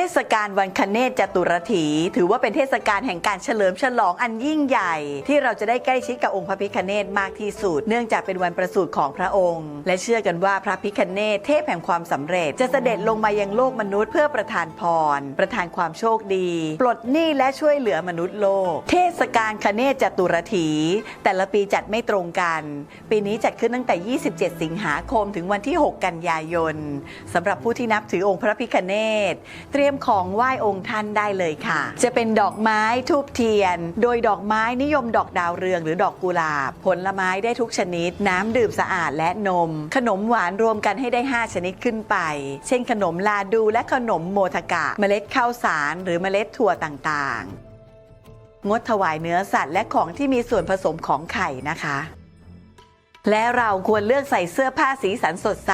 ทศกาลวันคเนศจตุรถี ถือว่าเป็นเทศกาลแห่งการเฉลิมฉลองอันยิ่งใหญ่ ที่เราจะได้ใกล้ชิดกับองค์พระพิคเนศมากที่สุด เนื่องจากเป็นวันประสูติของพระองค์ และเชื่อกันว่าพระพิคเนศเทพแห่งความสำเร็จ จะเสด็จลงมายังโลกมนุษย์เพื่อประทานพร ประทานความโชคดี ปลดหนี้และช่วยเหลือมนุษย์โลก เทศกาลคเนศจตุรถี แต่ละปีจัดไม่ตรงกัน ปีนี้จัดขึ้นตั้งแต่ 27 สิงหาคมถึงวันที่ 6 กันยายนสำหรับผู้ที่นับถือองค์พระพิคเนศเตรียมของไหว้องค์ท่านได้เลยค่ะ จะเป็นดอกไม้ทูบเทียน โดยดอกไม้นิยมดอกดาวเรืองหรือดอกกุหลาบ ผลไม้ได้ทุกชนิด น้ำดื่มสะอาดและนม ขนมหวานรวมกันให้ได้ 5 ชนิดขึ้นไป เช่นขนมลาดูและขนมโมทกะ เมล็ดข้าวสารหรือเมล็ดถั่วต่างๆ งดถวายเนื้อสัตว์และของที่มีส่วนผสมของไข่นะคะ และเราควรเลือกใส่เสื้อผ้าสีสันสดใส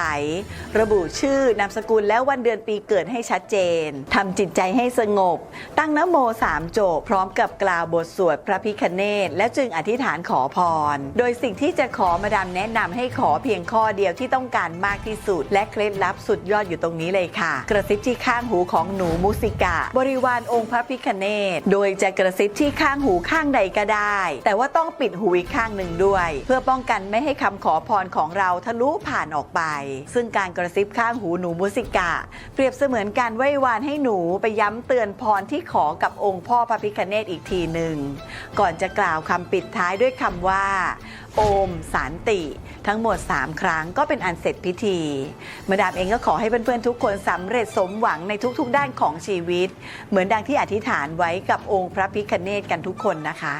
ระบุชื่อนามสกุลและวันเดือนปีเกิดให้ชัดเจน ทำจิตใจให้สงบ ตั้งนโมสามจบ พร้อมกับกล่าวบทสวดพระพิคเนตและจึงอธิษฐานขอพร โดยสิ่งที่จะขอมาดามแนะนำให้ขอเพียงข้อเดียวที่ต้องการมากที่สุด และเคล็ดลับสุดยอดอยู่ตรงนี้เลยค่ะ กระซิบที่ข้างหูของหนูมุสิกะ บริวารองค์พระพิคเนตโดยจะกระซิบที่ข้างหูข้างใดก็ได้ แต่ว่าต้องปิดหูอีกข้างหนึ่งด้วย เพื่อป้องกันไม่ให้คำขอพรของเราทะลุผ่านออกไป ซึ่งการกระซิบข้างหูหนูมุสิกะ เปรียบเสมือนการไหว้วานให้หนูไปย้ำเตือนพรที่ขอกับองค์พ่อพระพิคเนตอีกทีหนึ่ง ก่อนจะกล่าวคำปิดท้ายด้วยคำว่า โอมสารติ ทั้งหมด 3 ครั้งก็เป็นอันเสร็จพิธี มาดามเองก็ขอให้เพื่อนๆทุกคนสำเร็จสมหวังในทุกๆด้านของชีวิต เหมือนดังที่อธิษฐานไว้กับองค์พระพิคเนตกันทุกคนนะคะ